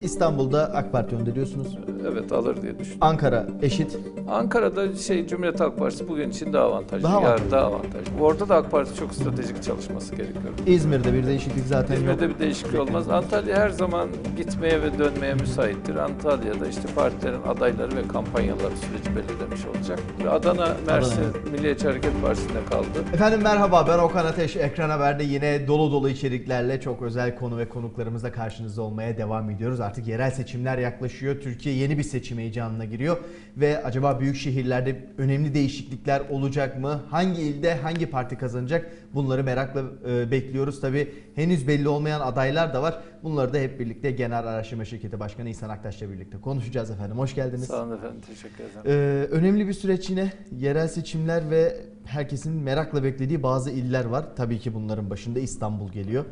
İstanbul'da AK Parti gönderiyorsunuz. Evet alır diye düşünüyorum. Ankara eşit. Ankara'da şey Cumhuriyet Halk Partisi bugün için daha avantajlı. Daha Yarın avantajlı. daha avantajlı. Orada da AK Parti çok stratejik çalışması gerekiyor. İzmir'de bir değişiklik zaten yok. İzmir'de bir değişiklik olmaz. Antalya her zaman gitmeye ve dönmeye müsaittir. Antalya'da işte partilerin adayları ve kampanyaları süreci belirlemiş olacak. Adana, Mersin Adana, Milliyetçi Hareket Partisi'nde kaldı. Efendim merhaba ben Okan Ateş. Ekran Haber'de yine dolu dolu içeriklerle çok özel konu ve konuklarımızla karşınızda olmaya devam ediyoruz. Artık yerel seçimler yaklaşıyor. Türkiye yeni bir seçim heyecanına giriyor. Ve acaba büyük şehirlerde önemli değişiklikler olacak mı? Hangi ilde hangi parti kazanacak? Bunları merakla e, bekliyoruz. Tabi henüz belli olmayan adaylar da var. Bunları da hep birlikte Genel Araştırma Şirketi Başkanı İhsan Aktaş'la birlikte konuşacağız efendim. Hoş geldiniz. Sağ olun efendim. Teşekkür ederim. Ee, önemli bir süreç yine yerel seçimler ve herkesin merakla beklediği bazı iller var. Tabii ki bunların başında İstanbul geliyor.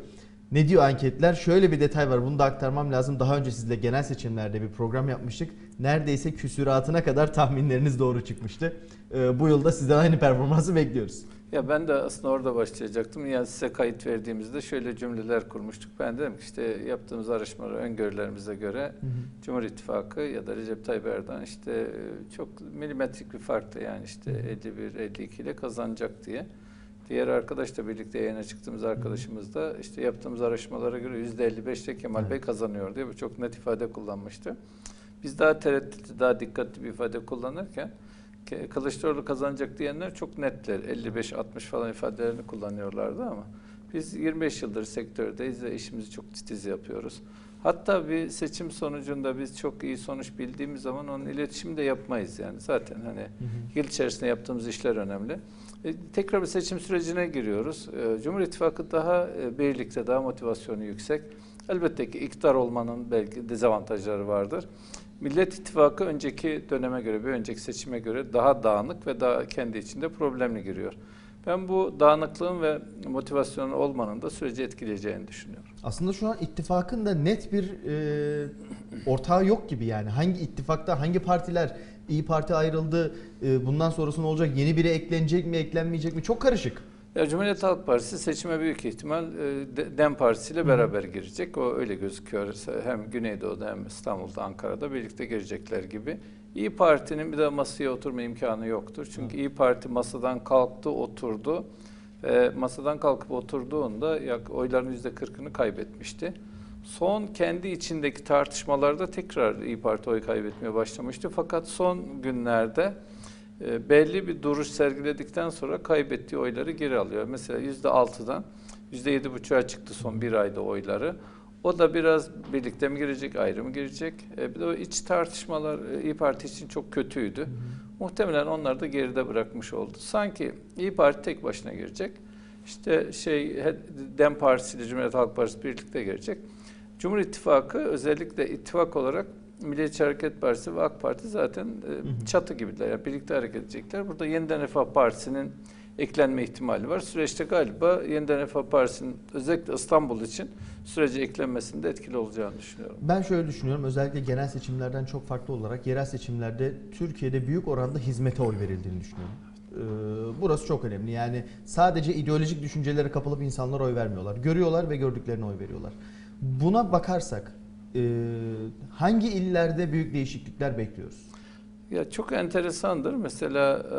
Ne diyor anketler? Şöyle bir detay var. Bunu da aktarmam lazım. Daha önce sizle genel seçimlerde bir program yapmıştık. Neredeyse küsüratına kadar tahminleriniz doğru çıkmıştı. Ee, bu yılda sizden aynı performansı bekliyoruz. Ya ben de aslında orada başlayacaktım. Yani size kayıt verdiğimizde şöyle cümleler kurmuştuk. Ben dedim ki işte yaptığımız araştırmalar öngörülerimize göre Cumhur İttifakı ya da Recep Tayyip Erdoğan işte e, çok milimetrik bir farkla yani işte 51-52 ile kazanacak diye. Diğer arkadaşla birlikte yayına çıktığımız arkadaşımız da işte yaptığımız araştırmalara göre %55'te Kemal Evet. Bey kazanıyor diye çok net ifade kullanmıştı. Biz daha tereddütlü, daha dikkatli bir ifade kullanırken Ke- Kılıçdaroğlu kazanacak diyenler çok netler. 55-60 falan ifadelerini kullanıyorlardı ama biz 25 yıldır sektördeyiz ve işimizi çok titiz yapıyoruz. Hatta bir seçim sonucunda biz çok iyi sonuç bildiğimiz zaman onun iletişimi de yapmayız yani. Zaten hani yıl içerisinde yaptığımız işler önemli. E, tekrar bir seçim sürecine giriyoruz. E, Cumhur İttifakı daha e, birlikte, daha motivasyonu yüksek. Elbette ki iktidar olmanın belki dezavantajları vardır. Millet İttifakı önceki döneme göre, bir önceki seçime göre daha dağınık ve daha kendi içinde problemli giriyor. Ben bu dağınıklığın ve motivasyonun olmanın da süreci etkileyeceğini düşünüyorum. Aslında şu an ittifakın da net bir e, ortağı yok gibi yani. Hangi ittifakta hangi partiler İyi Parti ayrıldı. e, bundan sonrası olacak? Yeni biri eklenecek mi, eklenmeyecek mi? Çok karışık. Ya Cumhuriyet Halk Partisi seçime büyük ihtimal e, De- DEM Partisi ile beraber girecek. O öyle gözüküyor. Hem Güneydoğu'da hem İstanbul'da, Ankara'da birlikte girecekler gibi. İyi Parti'nin bir daha masaya oturma imkanı yoktur. Çünkü İyi Parti masadan kalktı, oturdu. Ve masadan kalkıp oturduğunda yak- oyların %40'ını kaybetmişti. Son kendi içindeki tartışmalarda tekrar İyi Parti oy kaybetmeye başlamıştı. Fakat son günlerde e, belli bir duruş sergiledikten sonra kaybettiği oyları geri alıyor. Mesela %6'dan %7,5'a çıktı son bir ayda oyları. O da biraz birlikte mi girecek, ayrı mı girecek? E, bir de o iç tartışmalar e, İyi Parti için çok kötüydü. Muhtemelen onları da geride bırakmış oldu. Sanki İyi Parti tek başına girecek. İşte şey Dem Partisi ile Cumhuriyet Halk Partisi birlikte girecek. Cumhur İttifakı özellikle ittifak olarak Milliyetçi Hareket Partisi ve AK Parti zaten e, çatı gibiler. Yani birlikte hareket edecekler. Burada Yeniden Refah Partisi'nin eklenme ihtimali var. Süreçte galiba Yeniden Refah Partisi'nin özellikle İstanbul için sürece eklenmesinde etkili olacağını düşünüyorum. Ben şöyle düşünüyorum. Özellikle genel seçimlerden çok farklı olarak yerel seçimlerde Türkiye'de büyük oranda hizmete oy verildiğini düşünüyorum. Ee, Burası çok önemli. Yani sadece ideolojik düşüncelere kapılıp insanlar oy vermiyorlar. Görüyorlar ve gördüklerine oy veriyorlar. Buna bakarsak hangi illerde büyük değişiklikler bekliyoruz? Ya çok enteresandır. Mesela e,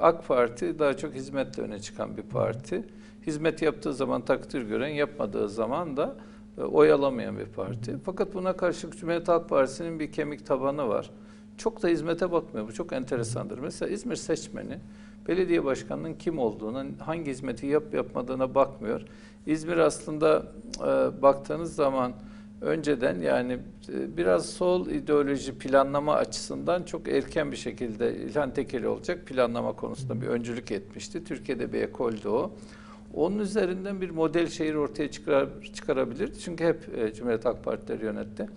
AK Parti daha çok hizmetle öne çıkan bir parti. Hizmet yaptığı zaman takdir gören, yapmadığı zaman da e, oy alamayan bir parti. Fakat buna karşılık Cumhuriyet Halk Partisi'nin bir kemik tabanı var. Çok da hizmete bakmıyor. Bu çok enteresandır. Mesela İzmir seçmeni belediye başkanının kim olduğuna, hangi hizmeti yap yapmadığına bakmıyor. İzmir aslında e, baktığınız zaman önceden yani e, biraz sol ideoloji planlama açısından çok erken bir şekilde İlhan Tekeli olacak planlama konusunda bir öncülük etmişti. Türkiye'de bir ekoldü o. Onun üzerinden bir model şehir ortaya çıkar, çıkarabilir. Çünkü hep e, Cumhuriyet Halk Partileri yönetti.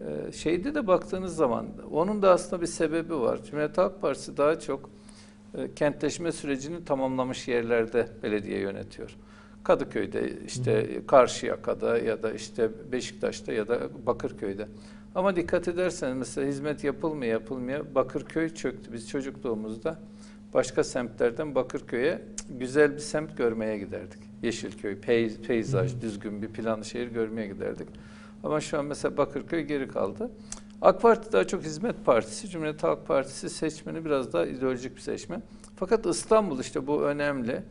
E, şeyde de baktığınız zaman onun da aslında bir sebebi var. Cumhuriyet Halk Partisi daha çok kentleşme sürecini tamamlamış yerlerde belediye yönetiyor. Kadıköy'de, işte Karşıyaka'da ya da işte Beşiktaş'ta ya da Bakırköy'de. Ama dikkat ederseniz mesela hizmet yapılmıyor yapılmıyor. Bakırköy çöktü. Biz çocukluğumuzda başka semtlerden Bakırköy'e güzel bir semt görmeye giderdik. Yeşilköy, pey- peyzaj, düzgün bir planlı şehir görmeye giderdik. Ama şu an mesela Bakırköy geri kaldı. AK Parti daha çok hizmet partisi, Cumhuriyet Halk Partisi seçmeni biraz daha ideolojik bir seçmen. Fakat İstanbul işte bu önemli.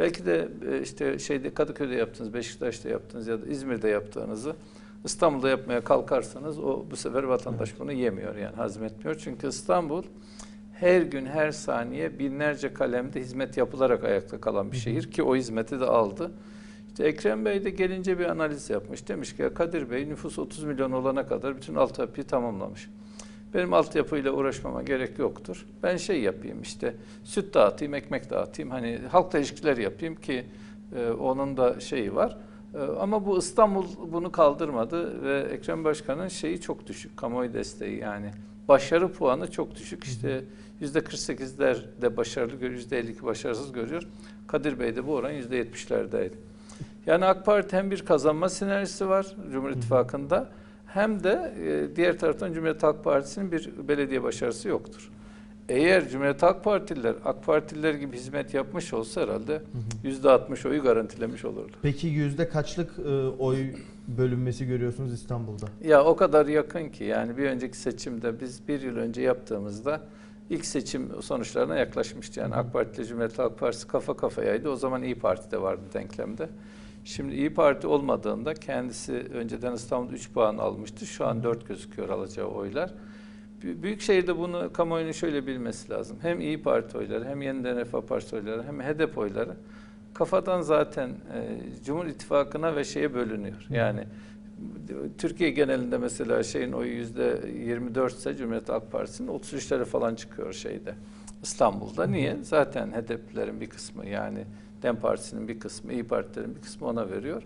Belki de e, işte şeyde Kadıköy'de yaptığınız, Beşiktaş'ta yaptığınız ya da İzmir'de yaptığınızı İstanbul'da yapmaya kalkarsanız o bu sefer vatandaş bunu yemiyor yani hazmetmiyor. Çünkü İstanbul her gün her saniye binlerce kalemde hizmet yapılarak ayakta kalan bir şehir ki o hizmeti de aldı. İşte Ekrem Bey de gelince bir analiz yapmış. Demiş ki Kadir Bey nüfus 30 milyon olana kadar bütün altyapıyı tamamlamış. Benim altyapıyla uğraşmama gerek yoktur. Ben şey yapayım işte süt dağıtayım, ekmek dağıtayım. Hani halkla ilişkiler yapayım ki e, onun da şeyi var. E, ama bu İstanbul bunu kaldırmadı ve Ekrem Başkan'ın şeyi çok düşük. Kamuoyu desteği yani. Başarı puanı çok düşük. İşte %48'ler de başarılı görüyor, %52 başarısız görüyor. Kadir Bey de bu oran %70'lerdeydi. Yani AK Parti hem bir kazanma sinerjisi var Cumhur İttifakı'nda hem de e, diğer taraftan Cumhuriyet Halk Partisi'nin bir belediye başarısı yoktur. Eğer Cumhuriyet Halk Partililer AK Partililer gibi hizmet yapmış olsa herhalde %60 oyu garantilemiş olurdu. Peki yüzde kaçlık e, oy bölünmesi görüyorsunuz İstanbul'da? Ya o kadar yakın ki yani bir önceki seçimde biz bir yıl önce yaptığımızda ilk seçim sonuçlarına yaklaşmıştı. Yani AK Parti ile Cumhuriyet Halk Partisi kafa kafayaydı. O zaman İyi Parti de vardı denklemde. Şimdi İyi Parti olmadığında kendisi önceden İstanbul'da 3 puan almıştı. Şu an 4 gözüküyor alacağı oylar. Bü- Büyükşehir'de bunu kamuoyunun şöyle bilmesi lazım. Hem İyi Parti oyları hem Yeniden Refah Partisi oyları hem HDP oyları kafadan zaten e, Cumhur İttifakı'na ve şeye bölünüyor. Yani Türkiye genelinde mesela şeyin oyu yüzde 24 ise Cumhuriyet Halk Partisi'nin 33'lere falan çıkıyor şeyde. İstanbul'da. Niye? Zaten HDP'lerin bir kısmı yani DEM Partisi'nin bir kısmı, İyi Partilerin bir kısmı ona veriyor.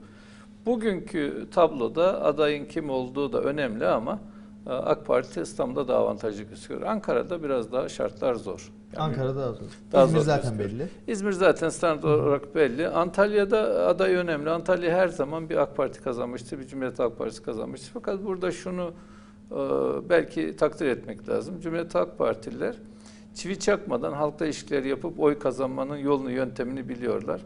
Bugünkü tabloda adayın kim olduğu da önemli ama e, AK Parti İstanbul'da daha avantajlı gözüküyor. Ankara'da biraz daha şartlar zor. Yani Ankara'da daha zor. Daha İzmir zor zaten gözüküyor. belli. İzmir zaten standart olarak belli. Antalya'da aday önemli. Antalya her zaman bir AK Parti kazanmıştır, bir Cumhuriyet Halk Partisi kazanmıştır. Fakat burada şunu e, belki takdir etmek lazım. Cumhuriyet Halk Partililer çivi çakmadan halkla ilişkiler yapıp oy kazanmanın yolunu, yöntemini biliyorlar.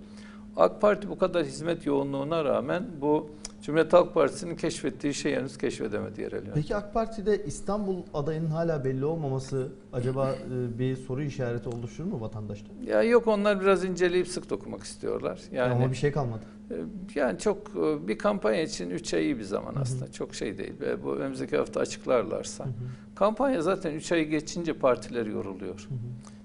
AK Parti bu kadar hizmet yoğunluğuna rağmen bu Cumhuriyet Halk Partisi'nin keşfettiği şeyi henüz keşfedemedi yerel yönetim. Peki AK Parti'de İstanbul adayının hala belli olmaması acaba e, bir soru işareti oluşturur mu vatandaşta? Ya yok onlar biraz inceleyip sık dokumak istiyorlar. Yani Ama bir şey kalmadı. Ee, Yani çok e, bir kampanya için 3 ay iyi bir zaman Hı hı. aslında. Çok şey değil. Ve bu önümüzdeki hafta açıklarlarsa. Hı hı, Kampanya zaten 3 ayı geçince partiler yoruluyor. hı hı.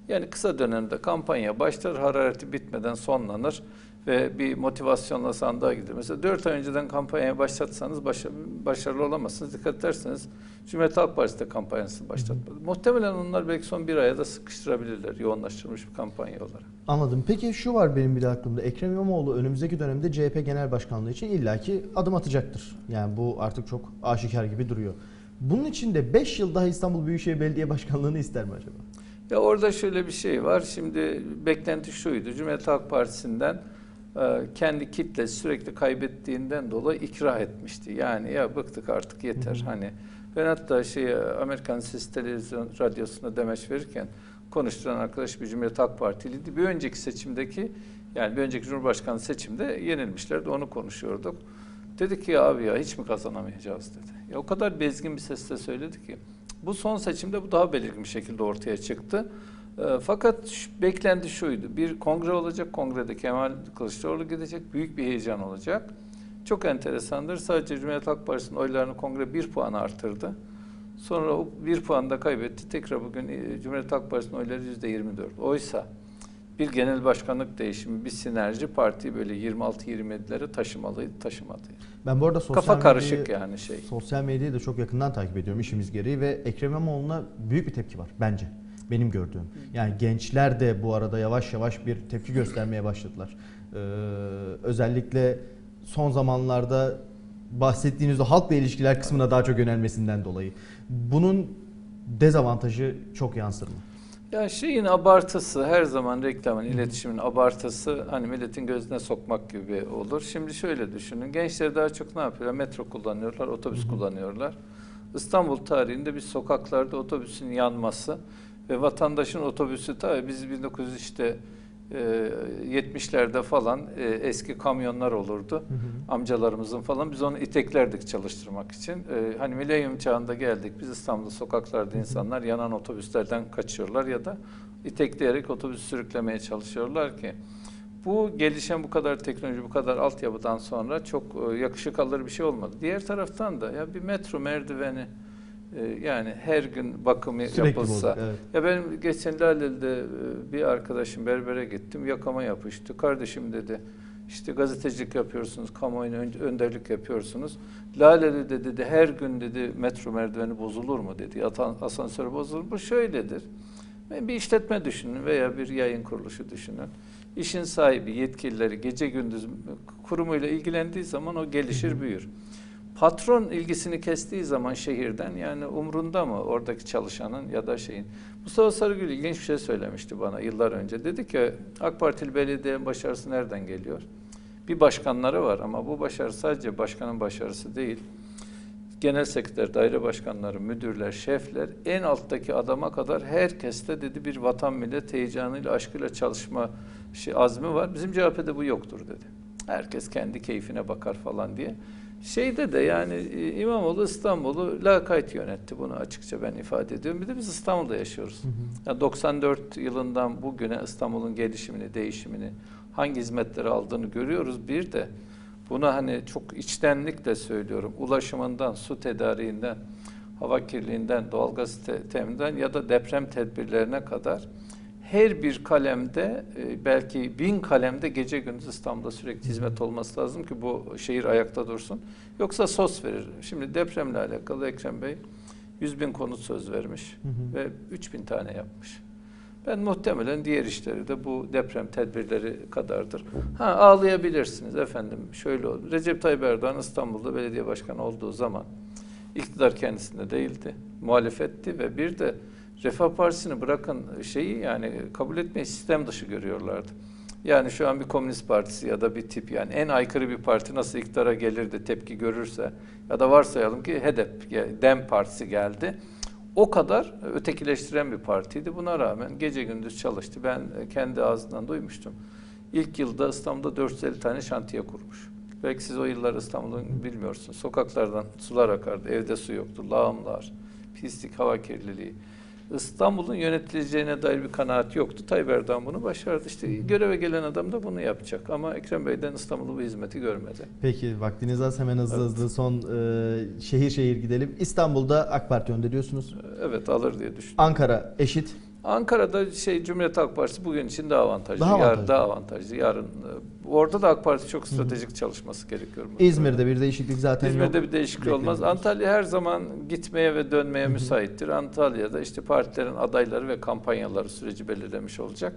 Yani kısa dönemde kampanya başlar, harareti bitmeden sonlanır ve bir motivasyonla sandığa gidilir. Mesela 4 ay önceden kampanyaya başlatsanız başa- başarılı olamazsınız. Dikkat ederseniz Cumhuriyet Halk Partisi de kampanyasını başlatmadı. Muhtemelen onlar belki son bir aya da sıkıştırabilirler yoğunlaştırılmış bir kampanya olarak. Anladım. Peki şu var benim bir de aklımda. Ekrem İmamoğlu önümüzdeki dönemde CHP Genel Başkanlığı için illaki adım atacaktır. Yani bu artık çok aşikar gibi duruyor. Bunun için de 5 yıl daha İstanbul Büyükşehir Belediye Başkanlığı'nı ister mi acaba? Ya orada şöyle bir şey var. Şimdi beklenti şuydu. Cumhuriyet Halk Partisi'nden kendi kitle sürekli kaybettiğinden dolayı ikrah etmişti. Yani ya bıktık artık yeter. Hı hı. Hani ben hatta şey Amerikan Ses Televizyon Radyosu'nda demeç verirken konuşturan arkadaş bir Cumhuriyet Halk Partiliydi. Bir önceki seçimdeki yani bir önceki Cumhurbaşkanı seçimde yenilmişlerdi. Onu konuşuyorduk. Dedi ki ya abi ya hiç mi kazanamayacağız dedi. Ya o kadar bezgin bir sesle söyledi ki. Bu son seçimde bu daha belirgin bir şekilde ortaya çıktı. E, fakat beklenti şuydu. Bir kongre olacak. Kongrede Kemal Kılıçdaroğlu gidecek. Büyük bir heyecan olacak. Çok enteresandır. Sadece Cumhuriyet Halk Partisi'nin oylarını kongre bir puan artırdı. Sonra o bir puan da kaybetti. Tekrar bugün e, Cumhuriyet Halk Partisi'nin oyları yüzde 24. Oysa bir genel başkanlık değişimi, bir sinerji partiyi böyle 26-27'lere taşımalıydı, taşımadı. Ben bu arada sosyal Kafa medyayı- karışık yani şey. Sosyal medyayı da çok yakından takip ediyorum işimiz gereği ve Ekrem İmamoğlu'na büyük bir tepki var bence. Benim gördüğüm. Yani gençler de bu arada yavaş yavaş bir tepki göstermeye başladılar. Ee, özellikle son zamanlarda bahsettiğiniz o halkla ilişkiler kısmına daha çok yönelmesinden dolayı. Bunun dezavantajı çok yansır mı? Ya şeyin abartısı her zaman reklamın, iletişimin abartısı hani milletin gözüne sokmak gibi olur. Şimdi şöyle düşünün. Gençler daha çok ne yapıyorlar? Metro kullanıyorlar, otobüs kullanıyorlar. İstanbul tarihinde bir sokaklarda otobüsün yanması ve vatandaşın otobüsü tabii biz 1900 işte e, 70'lerde falan e, eski kamyonlar olurdu. Amcalarımızın falan biz onu iteklerdik çalıştırmak için. E, hani milenyum çağında geldik. Biz İstanbul sokaklarda insanlar yanan otobüslerden kaçıyorlar ya da itekleyerek otobüs sürüklemeye çalışıyorlar ki bu gelişen bu kadar teknoloji, bu kadar altyapıdan sonra çok e, yakışık alır bir şey olmadı. Diğer taraftan da ya bir metro merdiveni e, yani her gün bakımı Sürekli yapılsa. bozuk, evet. Ya benim geçen Laleli'de e, bir arkadaşım berbere gittim. Yakama yapıştı. Kardeşim dedi işte gazetecilik yapıyorsunuz, kamuoyuna ön- önderlik yapıyorsunuz. Laleli'de dedi her gün dedi metro merdiveni bozulur mu dedi. Asansör bozulur mu? Şöyledir. Bir işletme düşünün veya bir yayın kuruluşu düşünün. İşin sahibi, yetkilileri gece gündüz kurumuyla ilgilendiği zaman o gelişir, büyür. Patron ilgisini kestiği zaman şehirden yani umrunda mı oradaki çalışanın ya da şeyin. Mustafa Sarıgül ilginç bir şey söylemişti bana yıllar önce. Dedi ki AK Partili belediyenin başarısı nereden geliyor? Bir başkanları var ama bu başarı sadece başkanın başarısı değil. Genel sekreter, daire başkanları, müdürler, şefler, en alttaki adama kadar herkeste dedi bir vatan millet heyecanıyla, aşkıyla çalışma şey, azmi var. Bizim CHP'de bu yoktur dedi. Herkes kendi keyfine bakar falan diye. Şeyde de yani e, İmamoğlu İstanbul'u lakayt yönetti bunu açıkça ben ifade ediyorum. Bir de biz İstanbul'da yaşıyoruz. Yani 94 yılından bugüne İstanbul'un gelişimini, değişimini, hangi hizmetleri aldığını görüyoruz. Bir de buna hani çok içtenlikle söylüyorum. Ulaşımından, su tedariğinden, hava kirliliğinden, doğalgaz te- temininden ya da deprem tedbirlerine kadar her bir kalemde e, belki bin kalemde gece gündüz İstanbul'da sürekli hizmet olması lazım ki bu şehir ayakta dursun. Yoksa sos verir. Şimdi depremle alakalı Ekrem Bey 100 bin konut söz vermiş ve 3 bin tane yapmış. Ben muhtemelen diğer işleri de bu deprem tedbirleri kadardır. Ha ağlayabilirsiniz efendim şöyle oldu. Recep Tayyip Erdoğan İstanbul'da belediye başkanı olduğu zaman iktidar kendisinde değildi. Muhalefetti ve bir de Refah Partisi'ni bırakın şeyi yani kabul etmeyi sistem dışı görüyorlardı. Yani şu an bir komünist partisi ya da bir tip yani en aykırı bir parti nasıl iktidara gelir de tepki görürse ya da varsayalım ki HDP, DEM partisi geldi. O kadar ötekileştiren bir partiydi. Buna rağmen gece gündüz çalıştı. Ben kendi ağzından duymuştum. İlk yılda İstanbul'da 450 tane şantiye kurmuş. Belki siz o yıllar İstanbul'un bilmiyorsunuz. Sokaklardan sular akardı. Evde su yoktu. Lağımlar, pislik, hava kirliliği. İstanbul'un yönetileceğine dair bir kanaat yoktu. Tayyip Erdoğan bunu başardı. İşte göreve gelen adam da bunu yapacak. Ama Ekrem Bey'den İstanbul'u bu hizmeti görmedi. Peki vaktiniz az hemen hızlı Evet. hızlı son e, şehir şehir gidelim. İstanbul'da AK Parti önderiyorsunuz. Evet alır diye düşünüyorum. Ankara eşit. Ankara'da şey Cumhuriyet Halk Partisi bugün için daha avantajlı. Daha Yarın avantajlı. daha avantajlı. Yarın e, orada da AK Parti çok stratejik çalışması gerekiyor. muhtemelen. İzmir'de bir değişiklik zaten İzmir'de yok. bir değişiklik olmaz. Antalya her zaman gitmeye ve dönmeye müsaittir. Antalya'da işte partilerin adayları ve kampanyaları süreci belirlemiş olacak.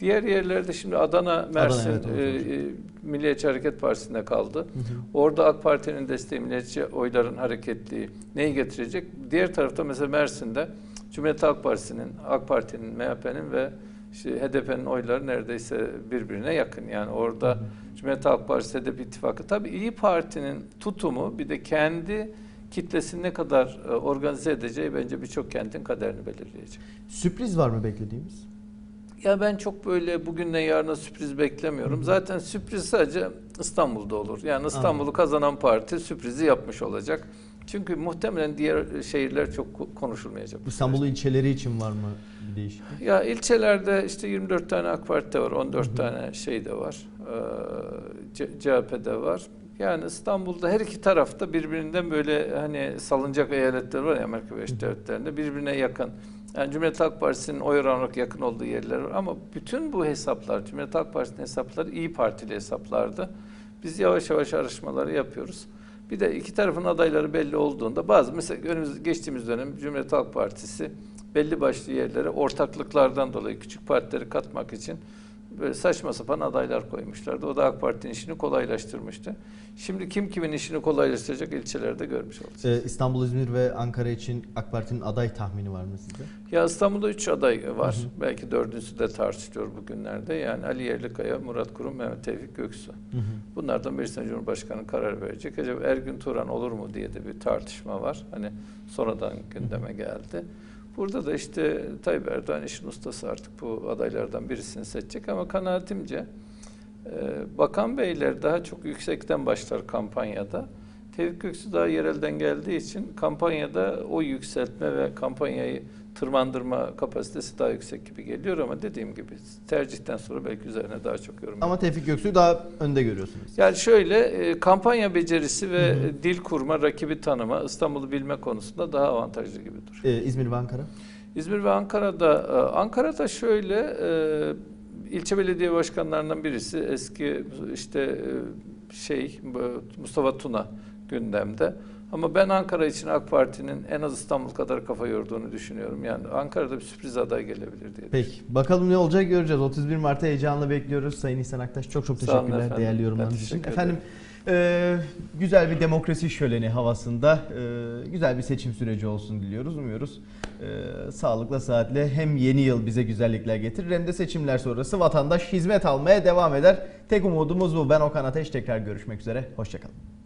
Diğer yerlerde şimdi Adana, Mersin evet, orada e, e, Milliyetçi Hareket Partisi'nde kaldı. Hı hı. Orada AK Parti'nin desteği, milliyetçi oyların hareketliği neyi getirecek? Diğer tarafta mesela Mersin'de Cumhuriyet Halk Partisi'nin, AK Parti'nin, MHP'nin ve işte HDP'nin oyları neredeyse birbirine yakın. Yani orada Cumhuriyet Halk Partisi HDP ittifakı. Tabii İyi Parti'nin tutumu bir de kendi kitlesini ne kadar e, organize edeceği bence birçok kentin kaderini belirleyecek. Sürpriz var mı beklediğimiz? Ya ben çok böyle bugünden yarına sürpriz beklemiyorum. Zaten sürpriz sadece İstanbul'da olur. Yani İstanbul'u kazanan parti sürprizi yapmış olacak. Çünkü muhtemelen diğer şehirler çok ko- konuşulmayacak. bu İstanbul ilçeleri için var mı bir değişiklik? Ya ilçelerde işte 24 tane AK Parti'de var, 14 tane şey de var, C- CHP'de var. Yani İstanbul'da her iki tarafta birbirinden böyle hani salınacak eyaletler var ya Amerika Birleşik Devletleri'nde birbirine yakın. Yani Cumhuriyet Halk Partisi'nin oy oranı olarak yakın olduğu yerler var ama bütün bu hesaplar, Cumhuriyet Halk Partisi'nin hesapları iyi Partili hesaplardı. Biz yavaş yavaş araştırmaları yapıyoruz. Bir de iki tarafın adayları belli olduğunda bazı mesela önümüz geçtiğimiz dönem Cumhuriyet Halk Partisi belli başlı yerlere ortaklıklardan dolayı küçük partileri katmak için böyle saçma sapan adaylar koymuşlardı. O da AK Parti'nin işini kolaylaştırmıştı. Şimdi kim kimin işini kolaylaştıracak ilçelerde görmüş olacağız. Ee, İstanbul, İzmir ve Ankara için AK Parti'nin aday tahmini var mı sizde? Ya İstanbul'da üç aday var. Belki dördüncüsü de tartışılıyor bugünlerde. Yani Ali Yerlikaya, Murat Kurum, Mehmet Tevfik Göksu. Bunlardan birisine Cumhurbaşkanı karar verecek. Acaba Ergün Turan olur mu diye de bir tartışma var. Hani sonradan gündeme geldi. Burada da işte Tayyip Erdoğan işin ustası artık bu adaylardan birisini seçecek ama kanaatimce Bakan Beyler daha çok yüksekten başlar kampanyada. Tevfik Göksu daha yerelden geldiği için kampanyada o yükseltme ve kampanyayı tırmandırma kapasitesi daha yüksek gibi geliyor ama dediğim gibi tercihten sonra belki üzerine daha çok yorum Ama Tevfik Göksu'yu daha önde görüyorsunuz. yani şöyle e, kampanya becerisi ve e, dil kurma, rakibi tanıma, İstanbul'u bilme konusunda daha avantajlı gibi duruyor. Ee, İzmir ve Ankara. İzmir ve Ankara'da e, Ankara'da şöyle e, ilçe belediye başkanlarından birisi eski işte e, şey Mustafa Tuna gündemde. Ama ben Ankara için AK Parti'nin en az İstanbul kadar kafa yorduğunu düşünüyorum. Yani Ankara'da bir sürpriz aday gelebilir diye. Peki bakalım ne olacak göreceğiz. 31 Mart'ta heyecanla bekliyoruz. Sayın İhsan Aktaş çok çok teşekkürler efendim. değerli yorumlarınız için. ederim. Efendim e, güzel bir demokrasi şöleni havasında e, güzel bir seçim süreci olsun diliyoruz. Umuyoruz e, sağlıkla saatle hem yeni yıl bize güzellikler getirir hem de seçimler sonrası vatandaş hizmet almaya devam eder. Tek umudumuz bu. Ben Okan Ateş tekrar görüşmek üzere. Hoşçakalın.